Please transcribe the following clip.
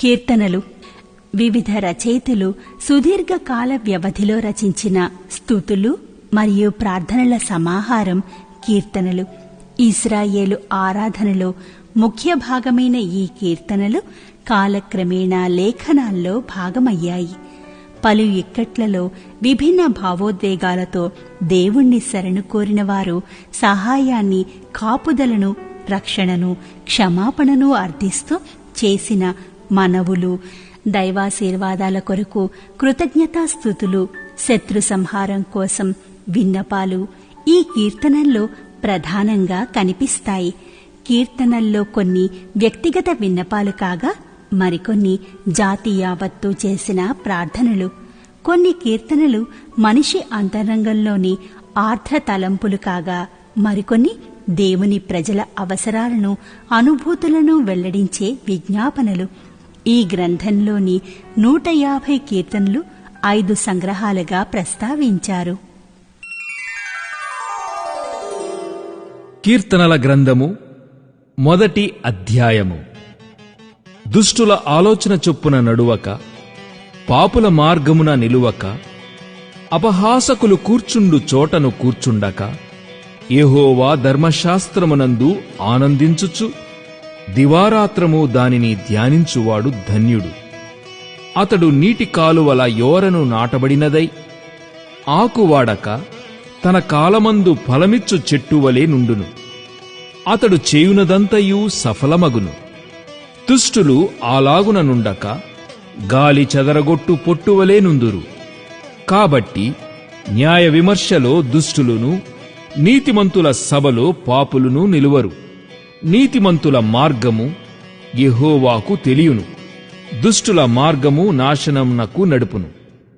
కీర్తనలు వివిధ రచయితలు సుదీర్ఘ కాల వ్యవధిలో రచించిన స్థుతులు మరియు ప్రార్థనల సమాహారం కీర్తనలు ఇస్రాయేలు ఆరాధనలో ముఖ్య భాగమైన ఈ కీర్తనలు కాలక్రమేణా లేఖనాల్లో భాగమయ్యాయి. పలు ఇక్కట్లలో విభిన్న భావోద్వేగాలతో దేవుణ్ణి శరణు కోరిన వారు సహాయాన్ని కాపుదలను రక్షణను క్షమాపణను అర్థిస్తూ చేసిన మనవులు దైవాశీర్వాదాల కొరకు కృతజ్ఞతాస్థుతులు శత్రు సంహారం కోసం విన్నపాలు ఈ కీర్తనల్లో ప్రధానంగా కనిపిస్తాయి. కీర్తనల్లో కొన్ని వ్యక్తిగత విన్నపాలు కాగా మరికొన్ని జాతి యావత్తు చేసిన ప్రార్థనలు. కొన్ని కీర్తనలు మనిషి అంతరంగంలోని ఆర్ద్ర తలంపులు కాగా మరికొన్ని దేవుని ప్రజల అవసరాలను అనుభూతులను వెల్లడించే విజ్ఞాపనలు. ఈ గ్రంథంలోని నూట యాభై కీర్తనలు ఐదు సంగ్రహాలుగా ప్రస్తావించారు. కీర్తనల గ్రంథము మొదటి అధ్యాయము. దుష్టుల ఆలోచన చొప్పున నడువక పాపుల మార్గమున నిలువక అపహాసకులు కూర్చుండు చోటను కూర్చుండక ఏహోవా ధర్మశాస్త్రమునందు ఆనందించుచు దివారాత్రము దానిని ధ్యానించువాడు ధన్యుడు. అతడు నీటి కాలువల యోరను నాటబడినదై ఆకువాడక తన కాలమందు ఫలమిచ్చు చెట్టువలే నుండును. అతడు చేయునదంతయు సఫలమగును. దుష్టులు అలాగున నుండక గాలి చెదరగొట్టు పొట్టువలే నుందురు. కాబట్టి న్యాయ విమర్శలో దుష్టులును నీతిమంతుల సభలో పాపులును నిలువరు. నీతిమంతుల మార్గము యెహోవాకు తెలియును. దుష్టుల మార్గము నాశనమునకు నడుపును.